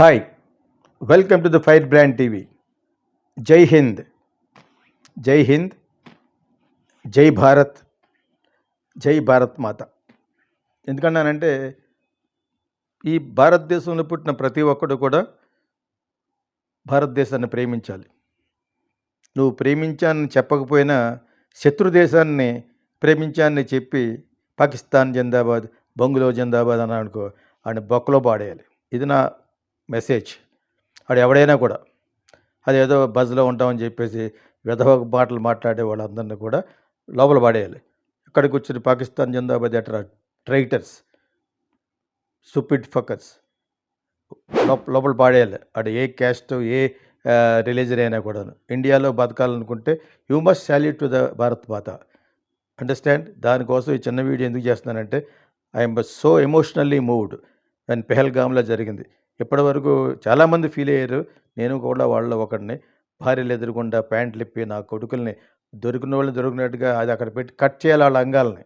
Hi welcome to the fire brand TV జై హింద్ జై హింద్ జై భారత్ జై భారత్ మాత ఎందుకన్నానంటే ఈ భారతదేశంలో పుట్టిన ప్రతి ఒక్కడు కూడా భారతదేశాన్ని ప్రేమించాలి. నువ్వు ప్రేమించానని చెప్పకపోయినా శత్రు దేశాన్ని ప్రేమించానని చెప్పి పాకిస్తాన్ జిందాబాద్ బంగ్లో జిందాబాద్ అని అనుకో ఆయన బొక్కలో పాడేయాలి. ఇది నా మెసేజ్. వాడు ఎవడైనా కూడా అదేదో బజ్లో ఉంటామని చెప్పేసి విధవ మాటలు మాట్లాడే వాళ్ళందరినీ కూడా లోపల పడేయాలి. ఇక్కడికి వచ్చిన పాకిస్తాన్ జిందాబాద్ అట్రా ట్రైటర్స్ సుపిడ్ ఫకర్స్ లోపల పాడేయాలి. ఆడు ఏ క్యాస్ట్ ఏ రిలీజన్ అయినా కూడా ఇండియాలో బతకాలనుకుంటే you must salute to the Bharat Mata. Understand? దానికోసం ఈ చిన్న వీడియో ఎందుకు చేస్తున్నానంటే I'm so emotionally moved. And పెహల్గామ్లో జరిగింది. ఇప్పటివరకు చాలామంది ఫీల్ అయ్యారు. నేను కూడా వాళ్ళ ఒకడిని. భార్యలు ఎదురుకుండా ప్యాంట్లు ఇప్పి నా కొడుకుల్ని దొరికిన వాళ్ళని దొరికినట్టుగా అది అక్కడ పెట్టి కట్ చేయాలి వాళ్ళ అంగాలని.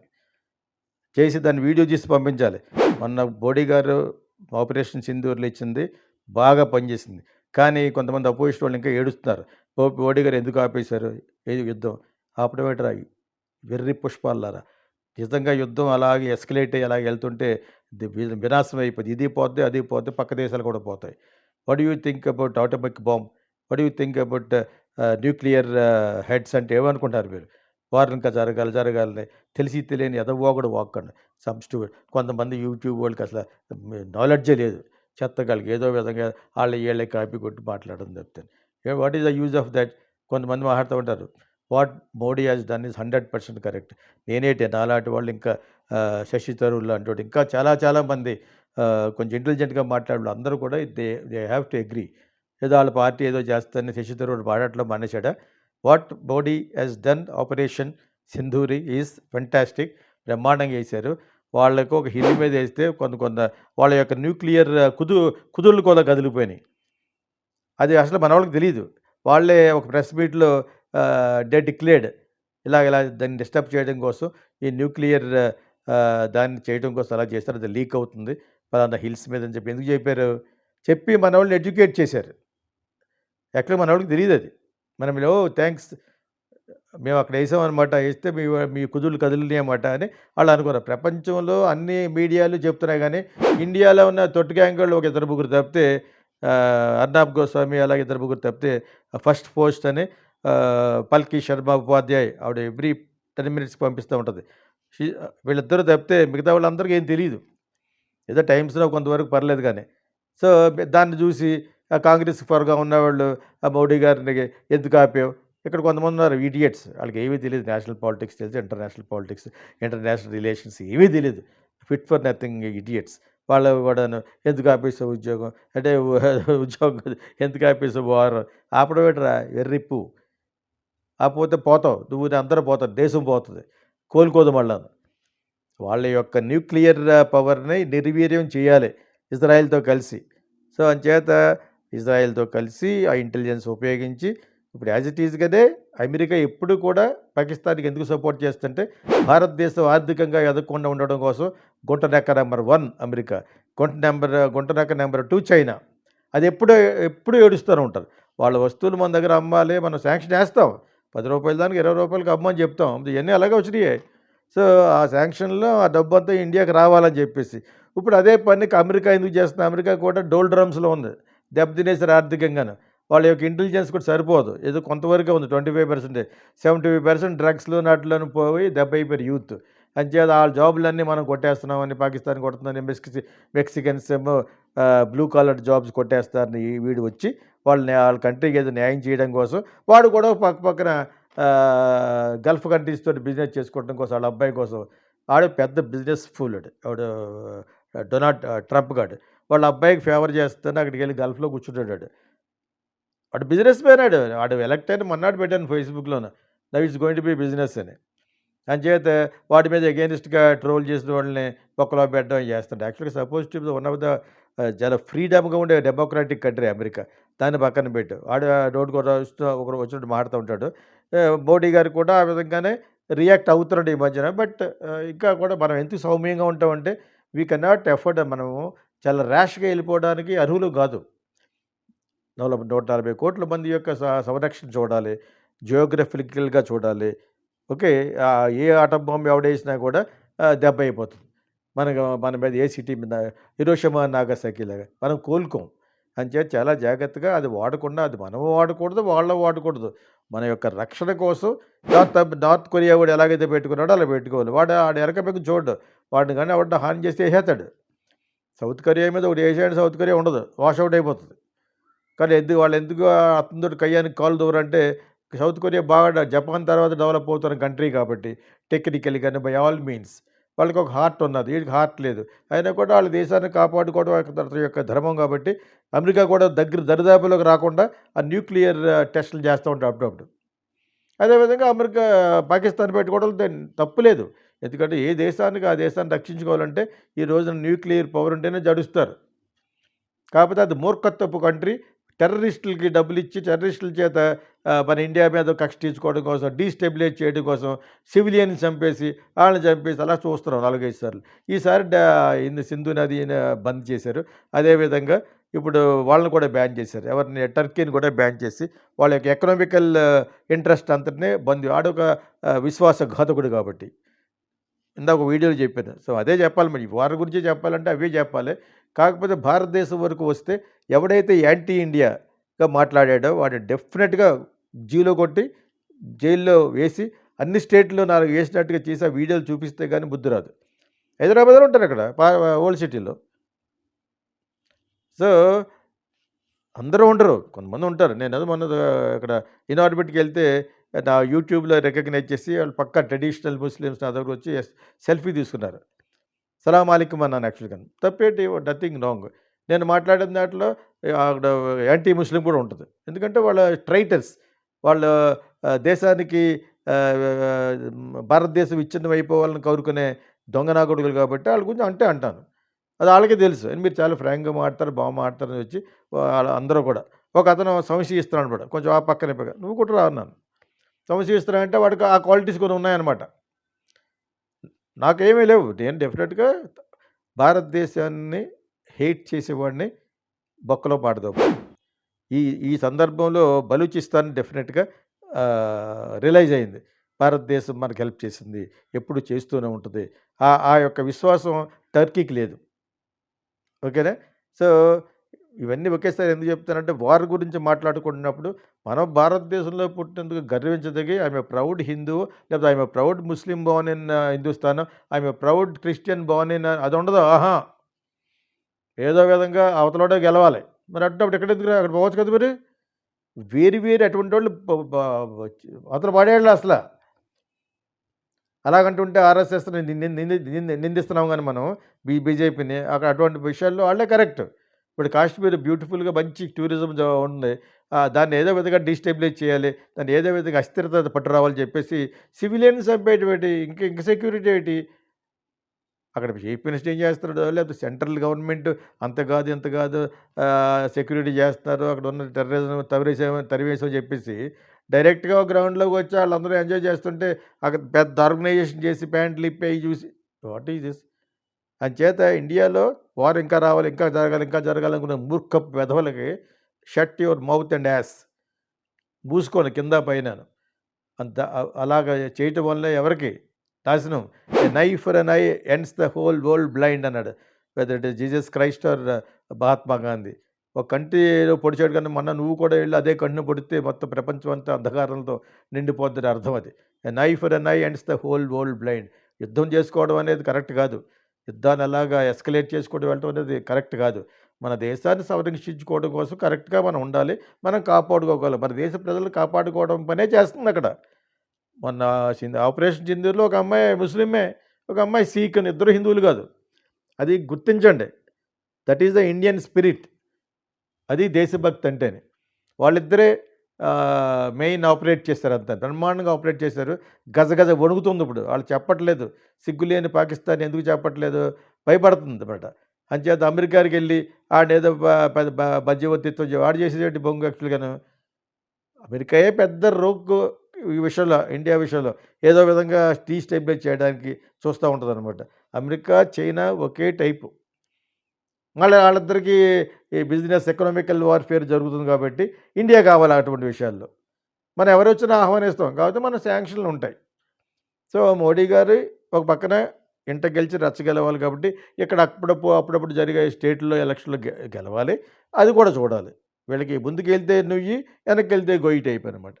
చేసి దాన్ని వీడియో తీసి పంపించాలి. మొన్న బోడీ గారు ఆపరేషన్ సింధూర్లు ఇచ్చింది. బాగా పనిచేసింది కానీ కొంతమంది అపోజిషన్ వాళ్ళు ఇంకా ఏడుస్తున్నారు. ఓ బోడీ గారు ఎందుకు ఆపేశారు? ఏ యుద్ధం. ఆపడం ఏంటరా వెర్రి పుష్పాలారా నిజంగా యుద్ధం అలాగే ఎస్కలేట్ అయ్యి అలాగే వెళ్తుంటే వినాశం అయిపోయింది ఇది పోద్ది అది పోద్ది పక్క దేశాలు కూడా పోతాయి. What you think about atomic bomb what you think about nuclear heads అంటే ఏమనుకుంటారు మీరు? వారు ఇంకా జరగాలి జరగాలని తెలిసి తెలియని ఎదవోగడు వాక్కండి సమ్ స్టూ కొంతమంది యూట్యూబ్ వాళ్ళకి అసలు నాలెడ్జే లేదు. చెత్తగాళ్ళకి ఏదో విధంగా వాళ్ళ వీళ్ళకి కాపీ కొట్టి మాట్లాడడం చెప్తాను what is the use of that కొంతమంది మాట్లాడుతూ ఉంటారు. What Modi has done is hundred percent correct. నేనేటి నాలాంటి వాళ్ళు ఇంకా శశి తరూర్ లాంటి ఇంకా చాలా చాలా మంది కొంచెం ఇంటెలిజెంట్గా మాట్లాడే అందరూ కూడా they they have to agree. ఏదో వాళ్ళ పార్టీ ఏదో చేస్తారని శశి తరూర్ మాట్లాడటం మానేశాడా? What Modi has done operation Sindoor is fantastic బ్రహ్మాండంగా వేశారు. వాళ్ళకు ఒక హిల్ మీద వేస్తే కొంత కొంత వాళ్ళ యొక్క న్యూక్లియర్ కుదు కుదుళ్ళు కూడా కదిలిపోయినాయి. అది అసలు మన వాళ్ళకి తెలియదు వాళ్ళే ఒక ప్రెస్ మీట్లో డే డిక్లేర్డ్ ఇలా ఇలా దాన్ని డిస్టర్బ్ చేయడం కోసం ఈ న్యూక్లియర్ దాన్ని చేయడం కోసం అలా చేస్తారు. అది లీక్ అవుతుంది. పలానా హిల్స్ మీద అని చెప్పి ఎందుకు చెప్పారు? చెప్పి మన వాళ్ళని ఎడ్యుకేట్ చేశారు. ఎక్కడ మన వాళ్ళకి తెలియదు అది. మనం ఓ థ్యాంక్స్ మేము అక్కడ వేసాం అనమాట వేస్తే మీ మీ కుదులు కదిలినాయి అన్నమాట అని వాళ్ళు అనుకున్నారు. ప్రపంచంలో అన్ని మీడియాలు చెప్తున్నాయి కానీ ఇండియాలో ఉన్న తొట్టి గ్యాంగులు ఒక ఇద్దరు ముగ్గురు తప్పితే ఆ, అర్నాబ్ గోస్వామి అలాగే ఇద్దరు ముగ్గురు తప్పితే ఫస్ట్ పోస్ట్ అని పల్కి శర్మ ఉపాధ్యాయ్ ఆవిడ ఎవ్రీ టెన్ మినిట్స్కి పంపిస్తూ ఉంటుంది. వీళ్ళిద్దరూ తప్పితే మిగతా వాళ్ళందరికీ ఏం తెలియదు ఏదో టైమ్స్లో కొంతవరకు పర్లేదు కానీ. సో దాన్ని చూసి కాంగ్రెస్ ఫర్గా ఉన్నవాళ్ళు ఆ మోడీ గారిని ఎందుకు ఆపావు? ఇక్కడ కొంతమంది ఉన్నారు ఈడియట్స్ వాళ్ళకి ఏమీ తెలియదు నేషనల్ పాలిటిక్స్ తెలుసు ఇంటర్నేషనల్ పాలిటిక్స్ ఇంటర్నేషనల్ రిలేషన్స్ ఏమీ తెలియదు ఫిట్ ఫర్ నథింగ్ ఇడియట్స్. వాళ్ళు కూడాను ఎందుకు ఆపేసావు ఉద్యోగం? అంటే ఉద్యోగం ఎందుకు ఆపేసావు? వారు ఆపడం వెర్రిప్పు. ఆ పోతే పోతావు నువ్వు అందరూ పోతావు దేశం పోతుంది. కోలుకోదు మళ్ళా వాళ్ళ యొక్క న్యూక్లియర్ పవర్ని నిర్వీర్యం చేయాలి ఇజ్రాయెల్తో కలిసి. సో అంచేత ఇజ్రాయెల్తో కలిసి ఆ ఇంటెలిజెన్స్ ఉపయోగించి ఇప్పుడు యాజ్ ఇట్ ఈజ్గానే అమెరికా ఎప్పుడు కూడా పాకిస్తాన్కి ఎందుకు సపోర్ట్ చేస్తుంటే భారతదేశం ఆర్థికంగా ఎదగకుండా ఉండడం కోసం గుంట నెక్క నెంబర్ వన్ అమెరికా గుంట నెంబర్ గుంట నెక్క నెంబర్ టూ చైనా. అది ఎప్పుడు ఎప్పుడు ఏడుస్తూనే ఉంటారు. వాళ్ళ వస్తువులు మన దగ్గర అమ్మాలి మనం శాంక్షన్ వేస్తాం పది రూపాయల దానికి ఇరవై రూపాయలకి అమ్మని చెప్తాం. ఇవన్నీ అలాగే వచ్చినాయి. సో ఆ శాంక్షన్లో ఆ డబ్బు అంతా ఇండియాకి రావాలని చెప్పేసి. ఇప్పుడు అదే పనికి అమెరికా ఎందుకు చేస్తుంది? అమెరికా కూడా డోల్ డ్రమ్స్లో ఉంది. దెబ్బతినేసారు ఆర్థికంగాను. వాళ్ళ యొక్క ఇంటెలిజెన్స్ కూడా సరిపోదు. ఏదో కొంతవరకు ఉంది. Twenty five percent. Seventy five percent డ్రగ్స్లో నాటిలోనూ పోయి దెబ్బ అయిపోయారు యూత్. అంచేత వాళ్ళ జాబులన్నీ మనం కొట్టేస్తున్నామని పాకిస్తాన్ కొడుతుందని మెక్సి మెక్సికన్స్ ఏమో బ్లూ కాలర్ జాబ్స్ కొట్టేస్తారని వీడు వచ్చి వాళ్ళని వాళ్ళ కంట్రీకి ఏదో న్యాయం చేయడం కోసం వాడు కూడా పక్క పక్కన గల్ఫ్ కంట్రీస్ తోటి బిజినెస్ చేసుకోవడం కోసం వాళ్ళ అబ్బాయి కోసం. ఆడు పెద్ద బిజినెస్ ఫుల్ వాడు డొనాల్డ్ ట్రంప్ గాడు. వాళ్ళ అబ్బాయికి ఫేవర్ చేస్తాను అక్కడికి వెళ్ళి గల్ఫ్లో కూర్చుంటాడు వాడు. వాడు బిజినెస్ పోయినాడు వాడు ఎలక్ట్ అయిన మన్నాడు పెట్టాను ఫేస్బుక్లోను. That is going to be business అని. అంచేత వాటి మీద అగేనిస్ట్గా ట్రోల్ చేసిన వాళ్ళని పక్కలో పెట్టడం చేస్తాడు? యాక్చువల్గా suppose to one of the చాలా ఫ్రీడమ్గా ఉండే డెమోక్రాటిక్ కంట్రీ అమెరికా. దాన్ని పక్కన పెట్టు. వాడు రోడ్డు కూడా వస్తూ ఒకరు వచ్చినట్టు మాడుతూ ఉంటాడు. మోడీ గారు కూడా ఆ విధంగానే రియాక్ట్ అవుతున్నాడు ఈ మధ్యన. బట్ ఇంకా కూడా మనం ఎంత సౌమ్యంగా ఉంటామంటే వీ కెనాట్ ఎఫర్డ్ మనము చాలా ర్యాష్గా వెళ్ళిపోవడానికి అర్హులు కాదు. నలభై నూట నలభై కోట్ల మంది యొక్క సంరక్షణ చూడాలి. జియోగ్రఫికల్గా చూడాలి. ఓకే ఏ ఆటం బాంబు ఎవడేసినా కూడా దెబ్బ అయిపోతుంది. మనకు మన మీద ఏ సిటీ మీద హిరోషమా నాగసాకి లాగా మనం కోలుకోం. అంచేత చాలా జాగ్రత్తగా అది వాడకుండా అది మనము వాడకూడదు వాళ్ళ వాడకూడదు. మన యొక్క రక్షణ కోసం నార్త్ నార్త్ కొరియా వాడు ఎలాగైతే పెట్టుకున్నాడో అలా పెట్టుకోవాలి. వాడు ఆడ ఎరకపెక్కు చూడు వాడిని కానీ వాడిని హాని చేస్తే వేసేస్తాడు సౌత్ కొరియా మీద ఒకటి వేసేయండి సౌత్ కొరియా ఉండదు. వాషౌట్ అయిపోతుంది. కానీ ఎందుకు వాళ్ళు ఎందుకు అతనితో కయ్యానికి కాలు దూరంటే సౌత్ కొరియా బాగా జపాన్ తర్వాత డెవలప్ అవుతున్న కంట్రీ కాబట్టి టెక్నికల్ కానీ బై ఆల్ మీన్స్ వాళ్ళకి ఒక హార్ట్ ఉన్నది. వీడికి హార్ట్ లేదు. అయినా కూడా వాళ్ళ దేశాన్ని కాపాడుకోవడం తన యొక్క ధర్మం కాబట్టి అమెరికా కూడా దగ్గర దరిదాపులోకి రాకుండా ఆ న్యూక్లియర్ టెస్టులు చేస్తూ ఉంటారు అప్పుడప్పుడు. అదేవిధంగా అమెరికా పాకిస్తాన్ పెట్టుకోవడం దాన్ని తప్పు లేదు. ఎందుకంటే ఏ దేశానికి ఆ దేశాన్ని రక్షించుకోవాలంటే ఈ రోజున న్యూక్లియర్ పవర్ ఉంటేనే జడుస్తారు. కాకపోతే అది మూర్ఖత్వపు కంట్రీ టెర్రరిస్టులకి డబ్బులు ఇచ్చి టెర్రరిస్టుల చేత మన ఇండియా మీద కక్ష తీర్చుకోవడం కోసం డీస్టెబిలైజ్ చేయడం కోసం సివిలియన్ చంపేసి వాళ్ళని చంపేసి అలా చూస్తున్నాం నాలుగైదు సార్లు. ఈసారి ఇన్ని సింధు నది బంద్ చేశారు. అదేవిధంగా ఇప్పుడు వాళ్ళని కూడా బ్యాన్ చేశారు. ఎవరిని టర్కీని కూడా బ్యాన్ చేసి వాళ్ళ యొక్క ఎకనామికల్ ఇంట్రెస్ట్ అంతటినే బంద్ ఆడొక విశ్వాసఘాతకుడు కాబట్టి. ఇందాక ఒక వీడియోలో చెప్పాను. సో అదే చెప్పాలి మరి. వారి గురించి చెప్పాలంటే అవే చెప్పాలి. కాకపోతే భారతదేశం వరకు వస్తే ఎవడైతే యాంటీ ఇండియాగా మాట్లాడాడో వాడిని డెఫినెట్గా జీలో కొట్టి జైల్లో వేసి అన్ని స్టేట్లో నాలుగు వేసినట్టుగా చేసి ఆ వీడియోలు చూపిస్తే కానీ బుద్ధి రాదు. హైదరాబాద్లో ఉంటారు అక్కడ ఓల్డ్ సిటీలో. సో అందరూ ఉండరు. కొంతమంది ఉంటారు. నేను అది మొన్న ఇక్కడ ఇన్ఆర్బిట్కి వెళ్తే నా యూట్యూబ్లో రికగ్నైజ్ చేసి వాళ్ళు పక్క ట్రెడిషనల్ ముస్లిమ్స్ నా దగ్గర వచ్చి సెల్ఫీ తీసుకున్నారు. సలాం అలీకం అన్నాను యాక్చువల్గా. తప్పేంటి? Nothing wrong. నేను మాట్లాడిన దాంట్లో అక్కడ యాంటీ ముస్లిం కూడా ఉంటుంది. ఎందుకంటే వాళ్ళ ట్రైటర్స్ వాళ్ళ దేశానికి భారతదేశం విచ్ఛిన్నం అయిపోవాలని కోరుకునే దొంగనాకుడుగులు కాబట్టి వాళ్ళ గురించి అంటే అంటాను. అది వాళ్ళకే తెలుసు. అని మీరు చాలా ఫ్రాంక్గా మాడతారు బాగా మాడతారు అని వచ్చి వాళ్ళ అందరూ కూడా. ఒక అతను సంశయిస్తున్నాడు కూడా కొంచెం ఆ పక్కన పక్క నువ్వు కూడా రా అన్నాను. సంశయిస్తున్నా అంటే వాడికి ఆ క్వాలిటీస్ కొన్ని ఉన్నాయన్నమాట. నాకేమీ లేవు. నేను డెఫినెట్గా భారతదేశాన్ని హేట్ చేసేవాడిని బొక్కలో పాడదాం ఈ ఈ సందర్భంలో బలూచిస్తాన్ డెఫినెట్గా రియలైజ్ అయింది. భారతదేశం మనకు హెల్ప్ చేసింది. ఎప్పుడు చేస్తూనే ఉంటుంది. ఆ ఆ యొక్క విశ్వాసం టర్కీకి లేదు. ఓకేనా? సో ఇవన్నీ ఒకేసారి ఎందుకు చెప్తానంటే వారి గురించి మాట్లాడుకుంటున్నప్పుడు మనం భారతదేశంలో పుట్టినందుకు గర్వించదగి ఆమె ప్రౌడ్ హిందూ లేకపోతే ఆమె proud Muslim born in Hindustan ఆమె ప్రౌడ్ క్రిస్టియన్ బోర్న్ ఇన్ అది ఉండదు ఆహా! ఏదో విధంగా అవతలోడే గెలవాలి. మరి అటువంటి ఎక్కడ ఎందుకు అక్కడ పోవచ్చు కదా మరి? వేరు వేరు అటువంటి వాళ్ళు అవతల పడేళ్ళు అసలు. అలాగంటుంటే ఆర్ఎస్ఎస్ని నిందిస్తున్నాం కానీ మనం బీ బీజేపీని అక్కడ అటువంటి విషయాల్లో వాళ్ళే కరెక్ట్. ఇప్పుడు కాశ్మీర్ బ్యూటిఫుల్గా మంచి టూరిజం ఉంది. దాన్ని ఏదో విధంగా డిస్టెబిలైజ్ చేయాలి దాన్ని ఏదో విధంగా అస్థిరత పట్టు రావాలని చెప్పేసి సివిలియన్స్ చంపేటి ఇంక ఇంక సెక్యూరిటీ ఏంటి? అక్కడ చీఫ్ మినిస్టర్ ఏం చేస్తున్నాడు? లేకపోతే సెంట్రల్ గవర్నమెంట్ అంత కాదు ఇంత కాదు సెక్యూరిటీ చేస్తున్నారు అక్కడ ఉన్న టెర్రరిజం తరివేసాం తరివేసాం చెప్పేసి డైరెక్ట్గా గ్రౌండ్లోకి వచ్చి వాళ్ళందరూ ఎంజాయ్ చేస్తుంటే అక్కడ పెద్ద ఆర్గనైజేషన్ చేసి ప్యాంట్లు ఇప్పి అవి చూసి వాట్ ఈజ్ దిస్? అంచేత ఇండియాలో వారు ఇంకా రావాలి ఇంకా జరగాలి ఇంకా జరగాలనుకున్న మూర్ఖ వెధవలకి shut your mouth and ass మూసుకోను కింద పైన అంత అలాగ చేయటం వల్ల ఎవరికి? నాశనం an eye for an eye I ends the whole world blind అన్నాడు. Whether it Jesus Christ or Mahatma Gandhi. ఒక కంటిలో పొడిచాడు కానీ మొన్న నువ్వు కూడా వెళ్ళి అదే కన్ను పొడితే మొత్తం ప్రపంచం అంతా అంధకారంతో నిండిపోద్దని అర్థం అది. An eye for an eye I ends the whole world blind. యుద్ధం చేసుకోవడం అనేది కరెక్ట్ కాదు. యుద్ధాన్ని అలాగా ఎస్కలేట్ చేసుకోవడం వెళ్ళటం అనేది కరెక్ట్ కాదు. మన దేశాన్ని సంరక్షించుకోవడం కోసం కరెక్ట్గా మనం ఉండాలి. మనం కాపాడుకోగలం. మన దేశ ప్రజలు కాపాడుకోవడం పనే చేస్తుంది అక్కడ. మొన్న ఆపరేషన్ సింధూర్లో ఒక అమ్మాయి ముస్లిమే ఒక అమ్మాయి సీక్ అని ఇద్దరు హిందువులు కాదు. అది గుర్తించండి. That is the Indian spirit. అది దేశభక్తి అంటేనే. వాళ్ళిద్దరే మెయిన్ ఆపరేట్ చేశారు అంత. బ్రహ్మాండంగా ఆపరేట్ చేశారు. గజ గజ వణుకుతుంది ఇప్పుడు. వాళ్ళు చెప్పట్లేదు. సిగ్గులేని పాకిస్తాన్ ఎందుకు చెప్పట్లేదు? భయపడుతుంది అన్నమాట. అంచేత అమెరికాకి వెళ్ళి ఆడేదో పెద్ద మధ్యవర్తిత్వం వాడు చేసేటువంటి బొంగు యాక్చువల్గాను అమెరికాయే పెద్ద రోగ్గు ఈ విషయంలో ఇండియా విషయంలో ఏదో విధంగా డీస్టెబిలైజ్ చేయడానికి చూస్తూ ఉంటుంది అనమాట అమెరికా చైనా ఒకే టైపు. మళ్ళీ వాళ్ళిద్దరికీ ఈ బిజినెస్ ఎకనామికల్ వార్ఫేర్ జరుగుతుంది కాబట్టి ఇండియా కావాలి అటువంటి విషయాల్లో. మనం ఎవరు వచ్చినా ఆహ్వానిస్తాం. కాబట్టి మన శాంక్షన్లు ఉంటాయి. సో మోడీ గారు ఒక పక్కన ఇంట గెలిచి రచ్చగెలవాలి కాబట్టి ఇక్కడ అప్పుడప్పుడు అప్పుడప్పుడు జరిగే స్టేట్లో ఎలక్షన్లో గె గెలవాలి. అది కూడా చూడాలి. వీళ్ళకి ముందుకు వెళ్తే నువ్వు వెనక్కి వెళ్తే గొయ్యిట్ అయిపోయినమాట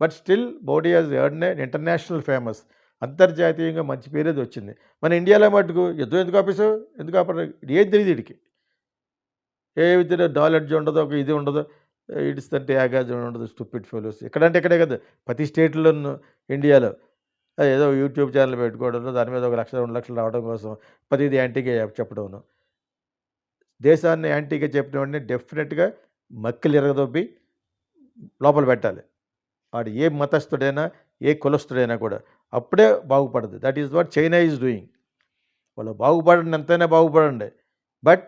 but still Modi has earn international famous. అంతర్జాతీయంగా మంచి పేరేది వచ్చింది మన ఇండియాలో మటుకు యుద్ధం ఎందుకు ఆపేసావు ఎందుకు ఆపరు? ఏం తెలియదు వీడికి ఏ విధంగా నాలెడ్జ్ ఉండదు ఒక ఇది ఉండదు ఇడిస్తుంటే యాగాజ్ ఉండదు స్టూపిడ్ ఫెలోస్. ఎక్కడంటే ఇక్కడే కదా ప్రతి స్టేట్లోను ఇండియాలో. ఏదో యూట్యూబ్ ఛానల్ పెట్టుకోవడం దాని మీద ఒక లక్ష రెండు లక్షలు రావడం కోసం ప్రతిదీ యాంటీగా చెప్పడం దేశాన్ని యాంటీగా చెప్పిన వాడిని డెఫినెట్గా మక్కిలు ఎరగదొబ్బి లోపల పెట్టాలి. వాడు ఏ మతస్థుడైనా ఏ కులస్థుడైనా కూడా అప్పుడే బాగుపడదు. That is what China is doing. వాళ్ళు బాగుపడండి ఎంతైనా బాగుపడండి. But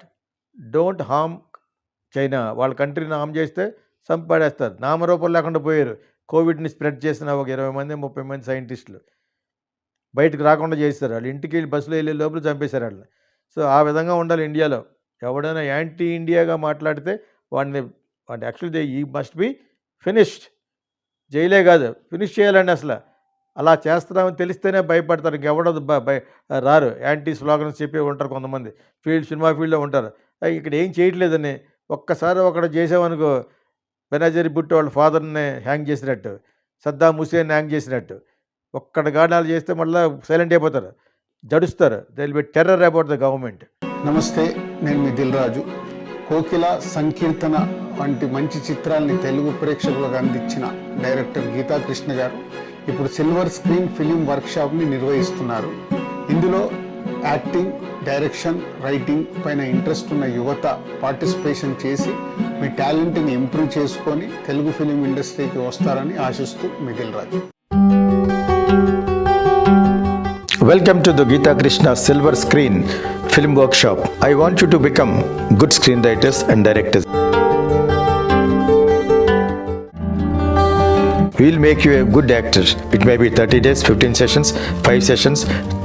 don't harm China. వాళ్ళ కంట్రీని హామ్ చేస్తే సంపడేస్తారు. నామరూపం లేకుండా పోయారు. కోవిడ్ని స్ప్రెడ్ చేసిన ఒక ఇరవై మంది ముప్పై మంది సైంటిస్టులు. బయటకు రాకుండా చేస్తారు వాళ్ళు ఇంటికి వెళ్ళి బస్సులో వెళ్ళే లోపల చంపేశారు వాళ్ళని. సో ఆ విధంగా ఉండాలి ఇండియాలో. ఎవడైనా యాంటీ ఇండియాగా మాట్లాడితే వాడిని వాడిని దే ఈ మస్ట్ బి ఫినిష్డ్. జైలే కాదు. ఫినిష్ చేయాలండి అసలు. అలా చేస్తున్నామని తెలిస్తేనే భయపడతారు. ఇంకెవడదు రారు. యాంటీ స్లోగన్స్ చెప్పి ఉంటారు కొంతమంది. ఫీల్డ్ సినిమా ఫీల్డ్లో ఉంటారు. ఇక్కడ ఏం చేయట్లేదని ఒక్కసారి ఒకటి చేసామనుకో బెనాజరీ బుట్టు వాళ్ళ ఫాదర్ని హ్యాంగ్ చేసినట్టు సద్దాం హుసేన్ హ్యాంగ్ చేసినట్టు. ఒక్కడ గాడాలు చేస్తే మళ్ళీ సైలెంట్ అయిపోతారు జడుస్తారు. They'll be terror about the government. నమస్తే నేను మీ దిల్ రాజు. కోకిల సంకీర్తన వంటి మంచి చిత్రాల్ని తెలుగు ప్రేక్షకులకు అందించిన డైరెక్టర్ గీతాకృష్ణ గారు ఇప్పుడు సిల్వర్ స్క్రీన్ ఫిలిం వర్క్షాప్ని నిర్వహిస్తున్నారు. ఇందులో యాక్టింగ్ డైరెక్షన్ రైటింగ్ పైన ఇంట్రెస్ట్ ఉన్న యువత పార్టిసిపేషన్ చేసి మీ టాలెంట్ని ఇంప్రూవ్ చేసుకొని తెలుగు ఫిలిం ఇండస్ట్రీకి వస్తారని ఆశిస్తూ Mithil Raju. Welcome to the Krishna silver screen film workshop I want you to become good screen writers and directors will make you a good actor it may be thirty days fifteen sessions five sessions